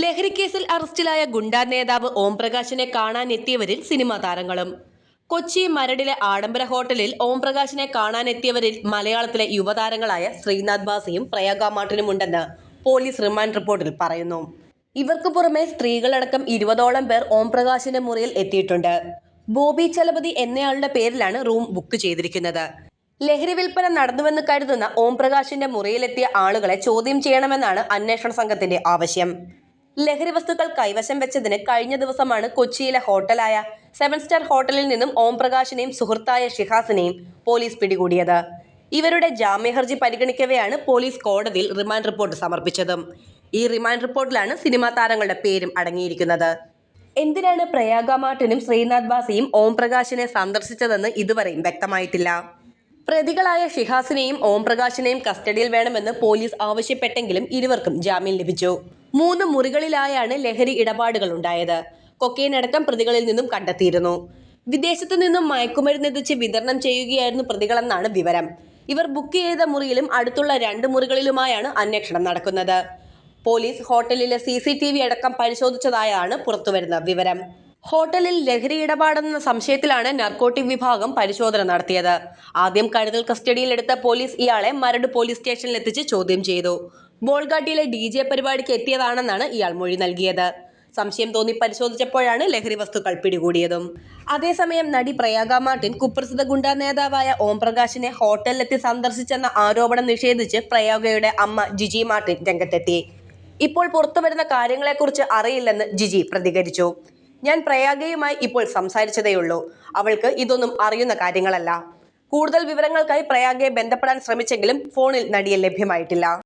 ലഹരിക്കേസിൽ അറസ്റ്റിലായ ഗുണ്ടാ നേതാവ് ഓംപ്രകാശിനെ കാണാനെത്തിയവരിൽ സിനിമാ താരങ്ങളും. കൊച്ചി മരടിലെ ആഡംബര ഹോട്ടലിൽ ഓംപ്രകാശിനെ കാണാനെത്തിയവരിൽ മലയാളത്തിലെ യുവതാരങ്ങളായ ശ്രീനാഥ് ബാസിയും പ്രയാഗ മാർട്ടിനുമുണ്ടെന്ന് പോലീസ് റിമാൻഡ് റിപ്പോർട്ടിൽ പറയുന്നു. ഇവർക്ക് പുറമെ സ്ത്രീകളടക്കം ഇരുപതോളം പേർ ഓംപ്രകാശിന്റെ മുറിയിൽ എത്തിയിട്ടുണ്ട്. ബോബി ചലപതി എന്നയാളുടെ പേരിലാണ് റൂം ബുക്ക് ചെയ്തിരിക്കുന്നത്. ലഹരി വിൽപ്പന നടന്നുവെന്ന് കരുതുന്ന ഓംപ്രകാശിന്റെ മുറിയിലെത്തിയ ആളുകളെ ചോദ്യം ചെയ്യണമെന്നാണ് അന്വേഷണ സംഘത്തിന്റെ ആവശ്യം. ലഹരി വസ്തുക്കൾ കൈവശം വെച്ചതിന് കഴിഞ്ഞ ദിവസമാണ് കൊച്ചിയിലെ ഹോട്ടലായ സെവൻ സ്റ്റാർ ഹോട്ടലിൽ നിന്നും ഓംപ്രകാശിനെയും സുഹൃത്തായ ഷിഹാസിനെയും പോലീസ് പിടികൂടിയത്. ഇവരുടെ ജാമ്യഹർജി പരിഗണിക്കവെയാണ് പോലീസ് കോടതിയിൽ റിമാൻഡ് റിപ്പോർട്ട് സമർപ്പിച്ചതും. ഈ റിമാൻഡ് റിപ്പോർട്ടിലാണ് സിനിമാ താരങ്ങളുടെ പേരും അടങ്ങിയിരിക്കുന്നത്. എന്തിനാണ് പ്രയാഗ മാർട്ടിനും ശ്രീനാഥ് ബാസിയും ഓംപ്രകാശിനെ സന്ദർശിച്ചതെന്ന് ഇതുവരെയും വ്യക്തമായിട്ടില്ല. പ്രതികളായ ഷിഹാസിനെയും ഓംപ്രകാശിനെയും കസ്റ്റഡിയിൽ വേണമെന്ന് പോലീസ് ആവശ്യപ്പെട്ടെങ്കിലും ഇരുവർക്കും ജാമ്യം ലഭിച്ചു. മൂന്ന് മുറികളിലായാണ് ലഹരി ഇടപാടുകൾ ഉണ്ടായത്. കൊക്കെയിൻ അടക്കം പ്രതികളിൽ നിന്നും കണ്ടെത്തിയിരുന്നു. വിദേശത്തു നിന്നും മയക്കുമരുന്ന് എത്തിച്ച് വിതരണം ചെയ്യുകയായിരുന്നു പ്രതികളെന്നാണ് വിവരം. ഇവർ ബുക്ക് ചെയ്ത മുറിയിലും അടുത്തുള്ള രണ്ട് മുറികളിലുമായാണ് അന്വേഷണം നടക്കുന്നത്. പോലീസ് ഹോട്ടലിലെ സി സി ടി വി അടക്കം പരിശോധിച്ചതായാണ് പുറത്തുവരുന്ന വിവരം. ഹോട്ടലിൽ ലഹരി ഇടപാടെന്ന സംശയത്തിലാണ് നർക്കോട്ടിക് വിഭാഗം പരിശോധന നടത്തിയത്. ആദ്യം കരുതൽ കസ്റ്റഡിയിലെടുത്ത പോലീസ് ഇയാളെ മരട് പോലീസ് സ്റ്റേഷനിലെത്തിച്ച് ചോദ്യം ചെയ്തു. ബോൾഗാട്ടിയിലെ ഡി ജെ പരിപാടിക്ക് എത്തിയതാണെന്നാണ് ഇയാൾ മൊഴി നൽകിയത്. സംശയം തോന്നി പരിശോധിച്ചപ്പോഴാണ് ലഹരി വസ്തുക്കൾ പിടികൂടിയതും. അതേസമയം നടി പ്രയാഗ മാർട്ടിൻ കുപ്രസിദ്ധ ഗുണ്ട നേതാവായ ഓം പ്രകാശിനെ ഹോട്ടലിലെത്തി സന്ദർശിച്ചെന്ന ആരോപണം നിഷേധിച്ച് പ്രയാഗയുടെ അമ്മ ജിജി മാർട്ടിൻ രംഗത്തെത്തി. ഇപ്പോൾ പുറത്തുവരുന്ന കാര്യങ്ങളെക്കുറിച്ച് അറിയില്ലെന്ന് ജിജി പ്രതികരിച്ചു. ഞാൻ പ്രയാഗയുമായി ഇപ്പോൾ സംസാരിച്ചതേയുള്ളൂ. അവൾക്ക് ഇതൊന്നും അറിയുന്ന കാര്യങ്ങളല്ല. കൂടുതൽ വിവരങ്ങൾക്കായി പ്രയാഗയെ ബന്ധപ്പെടാൻ ശ്രമിച്ചെങ്കിലും ഫോണിൽ നടിയെ ലഭ്യമായിട്ടില്ല.